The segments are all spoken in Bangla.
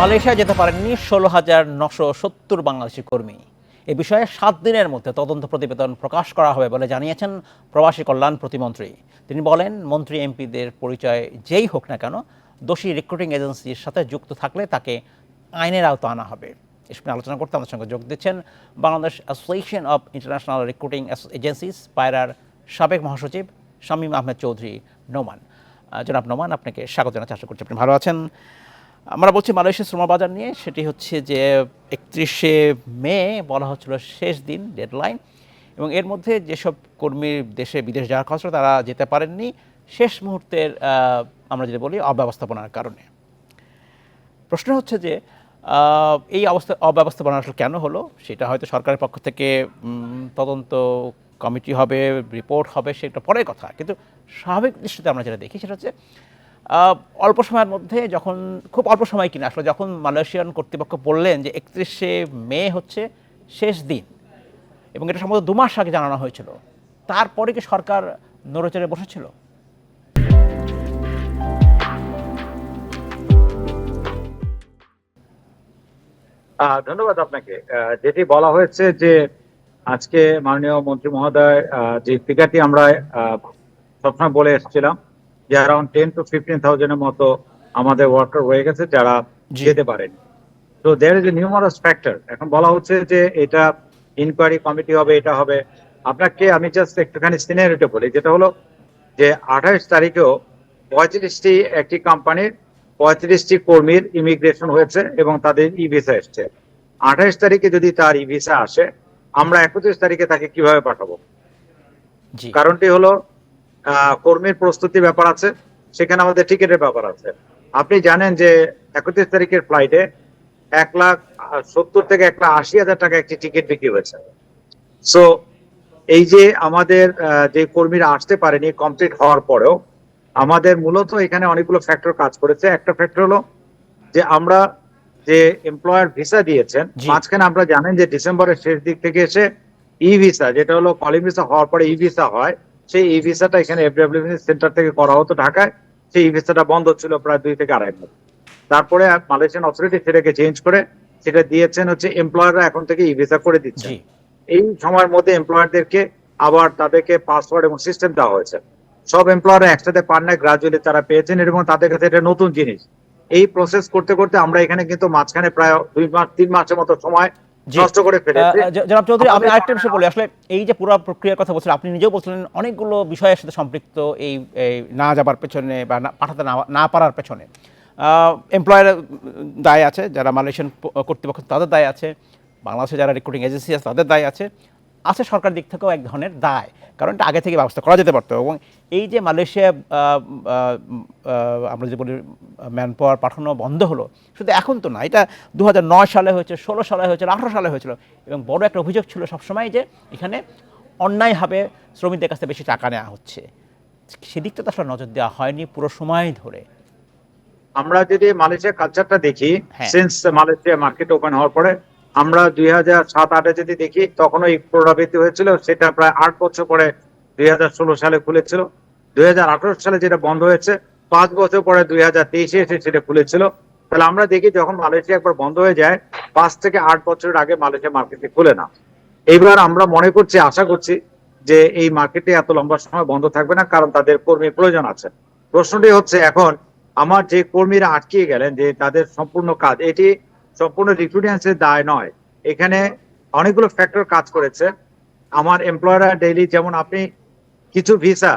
মালয়েশিয়া যেতে পারেননি, ষোলো হাজার নশো সত্তর বাংলাদেশি কর্মী। এ বিষয়ে সাত দিনের মধ্যে তদন্ত প্রতিবেদন প্রকাশ করা হবে বলে জানিয়েছেন প্রবাসী কল্যাণ প্রতিমন্ত্রী। তিনি বলেন, মন্ত্রী, এমপিদের পরিচয় যেই হোক না কেন, দোষী রিক্রুটিং এজেন্সির সাথে যুক্ত থাকলে তাকে আইনের আওতা আনা হবে। এসব নিয়ে আলোচনা করতে আমাদের সঙ্গে যোগ দিচ্ছেন Bangladesh association of international recruiting agencies পায়রার সাবেক মহাসচিব শামীম আহমেদ চৌধুরী নোমান। জনাব নোমান, আপনাকে স্বাগত জানাচ্ছি। আশা করছি আপনি ভালো আছেন। আমরা বলছি মালয়েশিয়া শ্রম বাজার নিয়ে, সেটি হচ্ছে যে একত্রিশে মে বলা হচ্ছিল শেষ দিন ডেডলাইন এবং এর মধ্যে যেসব কর্মী দেশে বিদেশ যাওয়ার কথা তারা যেতে পারেননি। শেষ মুহূর্তের আমরা যদি বলি, অব্যবস্থাপনার কারণে। প্রশ্ন হচ্ছে যে এই অবস্থা, অব্যবস্থাপনা আসলে কেন হলো? সেটা হয়তো সরকারের পক্ষ থেকে তদন্ত কমিটি হবে, রিপোর্ট হবে, সেটা পরের কথা। কিন্তু স্বাভাবিক দৃষ্টিতে আমরা যেটা দেখি, সেটা হচ্ছে অল্প সময়ের মধ্যে যখন, খুব অল্প সময় কিনা, আসলে যখন মালয়েশিয়ান কর্তৃপক্ষ বললেন যে একত্রিশে মে হচ্ছে শেষ দিন, এবং এটা সম্ভবত দু মাস আগে জানানো হয়েছিল, তারপরে কি সরকার নড়েচড়ে বসেছিল? ধন্যবাদ আপনাকে। যেটি বলা হয়েছে যে আজকে মাননীয় মন্ত্রী মহোদয় যে ফিগারটি আমরা সবসময় বলে এসেছিলাম যে অ্যারাউন্ড টেন টু ফিফটিন থাউজেন্ডের মতো আমাদের ওয়ার্কার হয়ে গেছে যারা। যেতে পারেন। তো there is a numerous factor এখন বলা হচ্ছে যে এটা ইনকোয়ারি কমিটি হবে এটা হবে। আপনাকে আমি জাস্ট একটুখানি সিনিয়রিটি বলি যেটা হলো যে আঠাশ তারিখেও পঁয়ত্রিশটি একটি কোম্পানির পঁয়ত্রিশটি কর্মীর ইমিগ্রেশন হয়েছে এবং তাদের ই ভিসা এসছে। আঠাশ তারিখে যদি তার ই ভিসা আসে আমরা একত্রিশ তারিখে তাকে কীভাবে পাঠাবো? কারণটি হলো কর্মীর প্রস্তুতি ব্যাপার আছে সেখানে আমাদের টিকিটের ব্যাপার আছে। আপনি জানেন যে একত্রিশ তারিখের ফ্লাইটে এক লাখ সত্তর থেকে এক লাখ আশি হাজার টাকা একটি টিকিট বিক্রি হয়েছে। সো এই যে আমাদের যে কর্মীরা আসতে পারেনি কমপ্লিট হওয়ার পরেও আমাদের মূলত এখানে অনেকগুলো ফ্যাক্টর কাজ করেছে। একটা ফ্যাক্টর হলো যে আমরা যে এমপ্লয়ার ভিসা দিয়েছেন মাঝখানে আমরা জানেন যে ডিসেম্বরের শেষ দিক থেকে এসে ই ভিসা যেটা হলো কলিং ভিসা হওয়ার পরে ই ভিসা হয় সেই ই ভিসাটা এখানে সেন্টার থেকে করা হতো ঢাকায়। সেই ই ভিসাটা বন্ধ ছিল প্রায় দুই থেকে আড়াই মাস। তারপরে মালয়েশিয়ান অথরিটি সেটাকে চেঞ্জ করে সেটা দিয়েছেন হচ্ছে এমপ্লয়াররা এখন থেকে ই ভিসা করে দিচ্ছে। এই সময়ের মধ্যে এমপ্লয়ারদেরকে আবার তাদেরকে পাসওয়ার্ড এবং সিস্টেম দেওয়া হয়েছে। সব এমপ্লয়াররা একসাথে পান না গ্রাজুয়ালি তারা পেয়েছেন এবং তাদের কাছে এটা নতুন জিনিস। এই প্রসেস করতে করতে আমরা এখানে কিন্তু মাঝখানে প্রায় দুই মাস তিন মাসের মতো সময়। নষ্ট করে ফেলেছি। জনাব চৌধুরী আমি আরেকটা বিষয় বলি। আসলে এই যে পুরো প্রক্রিয়ার কথা বলছিলেন আপনি নিজেও বলছিলেন অনেকগুলো বিষয়ের সাথে সম্পৃক্ত এই না যাবার পেছনে বা পাঠাতে না না পারার পেছনে। এমপ্লয়ার দায় আছে যারা মালয়েশিয়ান কর্তৃপক্ষ তাদের দায় আছে। বাংলাদেশে যারা রিক্রুটিং এজেন্সি আছে তাদের দায় আছে। আছে সরকার দিক থেকেও এক ধরনের দায় কারণ এটা আগে থেকে ব্যবস্থা করা যেতে পারতো এবং এই যে মালয়েশিয়া আমরা যে বলি ম্যান পাওয়ার পাঠানো বন্ধ হলো শুধু এখন তো না এটা দু হাজার নয় সালে হয়েছে ষোলো সালে হয়েছিল আঠারো সালে হয়েছিল এবং বড় একটা অভিযোগ ছিল সবসময় যে এখানে অন্যায়ভাবে শ্রমিকদের কাছে বেশি টাকা নেওয়া হচ্ছে সেদিকটা তো আসলে নজর দেওয়া হয়নি পুরো সময় ধরে আমরা যদি মালয়েশিয়া কালচারটা দেখি হ্যাঁ। সিন্স মালয়েশিয়া মার্কেট ওপেন হওয়ার পরে আমরা দুই হাজার সাত আটে যদি দেখি, তখনও এই পুনরাবৃত্তি হয়েছিল, সেটা প্রায় আট বছর পরে দুই হাজার ষোলো সালে খুলেছিল। দুই হাজার আঠারো সালে যেটা বন্ধ হয়েছে, পাঁচ বছর পরে দুই হাজার তেইশে এসে সেটা খুলেছিল। তাহলে আমরা দেখি যখন মালয়েশিয়া একবার বন্ধ হয়ে যায়, পাঁচ থেকে আট বছরের আগে মালয়েশিয়া মার্কেটে খুলে না। এইবার আমরা মনে করছি, আশা করছি যে এই মার্কেটে এত লম্বা সময় বন্ধ থাকবে না, কারণ তাদের কর্মীর প্রয়োজন আছে। প্রশ্নটি হচ্ছে এখন, আমার যে কর্মীরা আটকে গেলেন, যে তাদের সম্পূর্ণ কাজ, এটি সম্পূর্ণ রিক্রুটেন্সের দায় নয়। এখানে অনেকগুলো ফ্যাক্টর কাজ করেছে। আমার এমপ্লয়াররা ডেইলি যেমন আপনি কিছু visa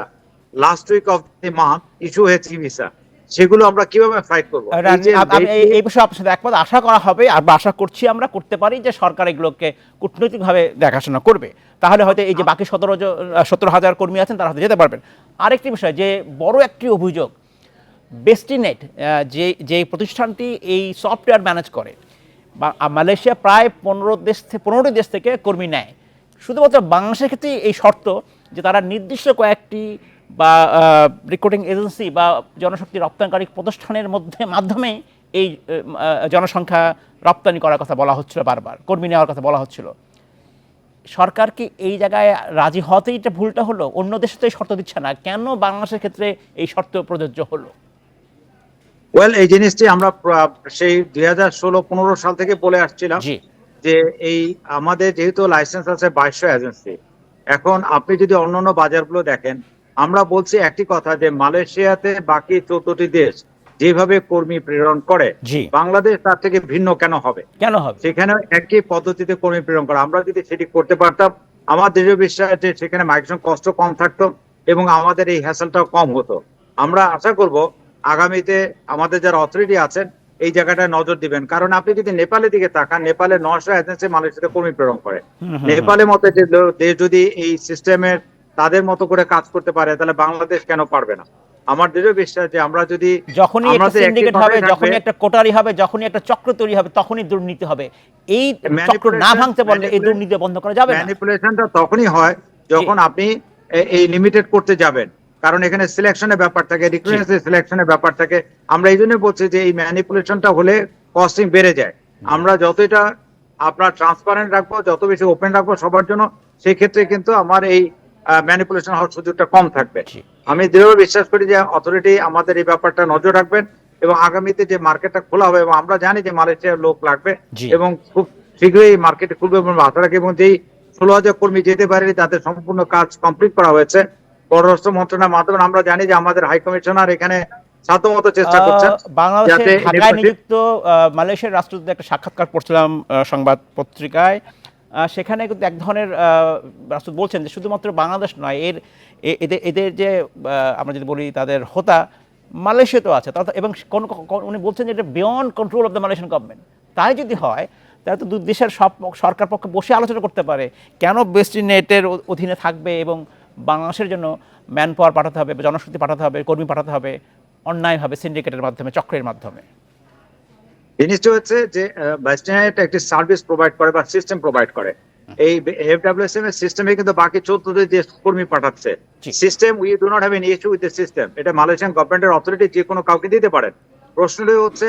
last week of the month issue হয়েছে ভিসা সেগুলো আমরা কীভাবে ফাইট করব? এই বিষয়ে আপনার সাথে একমত। আশা করা হবে আর আশা করছি আমরা করতে পারি যে সরকার এগুলোকে কূটনৈতিকভাবে দেখাশোনা করবে। তাহলে হয়তো এই যে বাকি সতেরো সতেরো হাজার কর্মী আছেন তারা হয়তো যেতে পারবেন। আরেকটি বিষয় যে বড় একটি অভিযোগ বেস্টিনেট যে যে প্রতিষ্ঠানটি এই সফটওয়্যার ম্যানেজ করে। বা মালয়েশিয়া প্রায় পনেরো দেশ থেকে পনেরোটি দেশ থেকে কর্মী নেয়। শুধুমাত্র বাংলাদেশের ক্ষেত্রে এই শর্ত যে, তারা নির্দিষ্ট কয়েকটি বা রিক্রুটিং এজেন্সি বা, জনশক্তি রপ্তানিকারী প্রতিষ্ঠানের মধ্যে, মাধ্যমে এই জনসংখ্যা রপ্তানি করার কথা বলা হচ্ছিল বারবার, কর্মী নেওয়ার কথা বলা হচ্ছিল। সরকার কি এই জায়গায় রাজি হতেই এটা ভুলটা হলো? অন্য দেশে তো এই শর্ত দিচ্ছে না। কেন বাংলাদেশের ক্ষেত্রে এই শর্ত প্রযোজ্য হলো? ওয়েল এই জিনিসটি আমরা সেই দুই হাজার ষোলো পনেরো সাল থেকে বলে আসছিলাম যে এই আমাদের যেহেতু লাইসেন্স আছে বাইশশো এজেন্সি এখন আপনি যদি অন্যান্য বাজারগুলো দেখেন আমরা বলছি একটি কথা যে মালয়েশিয়াতে বাকি চৌদ্দটি দেশ যেভাবে কর্মী প্রেরণ করে বাংলাদেশ তার থেকে ভিন্ন কেন হবে? কেন হবে? সেখানে একই পদ্ধতিতে কর্মী প্রেরণ করা। আমরা যদি সেটি করতে পারতাম আমার দৃঢ় বিশ্বাস যে সেখানে মাইগ্রেশন কষ্ট কম থাকতো এবং আমাদের এই হ্যাসেলটাও কম হতো। আমরা আশা করব আগামীতে আমাদের যারা অথরিটি আছেন এই জায়গাটায় নজর দিবেন। কারণ আপনি যদি নেপালের দিকে তাকান নেপালে নশো এজেন্সি মালয়েশিয়াতে কর্মী প্রেরণ করে। নেপালের মতো যে দেশ যদি এই সিস্টেমের তাদের মতো করে কাজ করতে পারে তাহলে বাংলাদেশ কেন পারবে না? আমার দৃঢ় বিশ্বাস যে আমরা যদি যখনই একটা সিন্ডিকেট হবে যখনই একটা কোটারি হবে যখনই একটা চক্র তৈরি হবে তখনই দুর্নীতি হবে। এই চক্র না ভাঙতে পারলে এই দুর্নীতি বন্ধ করা যাবে না। ম্যানিপুলেশনটা তখনই হয় যখন আপনি এই লিমিটেড করতে যাবেন। কারণ এখানে সিলেকশনের ব্যাপার থাকে রিক্রুটমেন্টের সিলেকশনের ব্যাপার থাকে। আমরা এই জন্য বলছি যে এই ম্যানিপুলেশনটা হলে কস্টিং বেড়ে যায়। আমরা যতটা আপনার ট্রান্সপারেন্ট রাখব যত বেশি ওপেন রাখব সবার জন্য সেই ক্ষেত্রে কিন্তু আমার এই ম্যানিপুলেশন হওয়ার সুযোগটা কম থাকবে। আমি দৃঢ় বিশ্বাস করি যে অথরিটি আমাদের এই ব্যাপারটা নজর রাখবেন এবং আগামীতে যে মার্কেটটা খোলা হবে এবং আমরা জানি যে মালয়েশিয়ার লোক লাগবে এবং খুব শীঘ্রই এই মার্কেটে খুলবে এবং আশা রাখি এবং যেই ষোলো হাজার কর্মী যেতে পারেনি তাদের সম্পূর্ণ কাজ কমপ্লিট করা হয়েছে। পররাষ্ট্র মন্ত্রণালয়ের মাধ্যমে আমরা জানি যে আমাদের হাই কমিশনার এখানে সাধ্যমতো চেষ্টা করছেন যাতে ঢাকায় নিযুক্ত মালয়েশিয়ার রাষ্ট্রদূত একটা সাক্ষাৎকার পড়ছিলাম সংবাদ পত্রিকায়। সেখানে কিন্তু এক ধরনের রাষ্ট্রদূত বলছেন যে শুধুমাত্র বাংলাদেশ নয় এর এদের এদের যে আমরা যদি বলি তাদের হোতা মালয়েশিয়াতেও আছে। তা- এবং কোন কোন- উনি বলছেন যে এটা beyond control of the Malaysian government তাই যদি হয় তাহলে তো দু দেশের সব সরকার পক্ষে বসে আলোচনা করতে পারে কেন বেস্ট নেটের অধীনে থাকবে এবং বাংলাদেশের জন্য ম্যান পাওয়ার পাঠাতে হবে জনশক্তি পাঠাতে হবে কর্মী পাঠাতে হবে অন্যায়ভাবে সিন্ডিকেটের মাধ্যমে চক্রের মাধ্যমে। জিনিসটা হচ্ছে যে ওয়েস্টার্ন একটি সার্ভিস প্রোভাইড করে বা সিস্টেম প্রোভাইড করে। এই এফডব্লিউএসএম এর সিস্টেমে কিন্তু বাকি চৌদ্দ যে কর্মী পাঠাচ্ছে। System we do not have an issue with the system এটা মালয়েশিয়ান গভর্নমেন্টের অথরিটি যে কোনো কাউকে দিতে পারেন। প্রশ্নটি হচ্ছে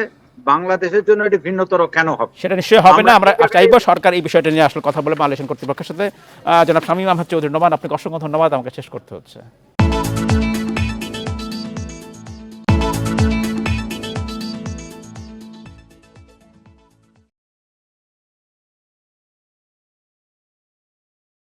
বাংলাদেশের জন্য এটি ভিন্নতর কেন হবে? সেটা নিশ্চয়ই হবে না। আমরা চাইব সরকার এই বিষয়টা নিয়ে আসলে কথা বলে মালয়েশিয়ান কর্তৃপক্ষের সাথে জনাব শামীম আহমদ চৌধুরী নোমান আপনাকে অসংখ্য ধন্যবাদ। আমাকে শেষ করতে হচ্ছে।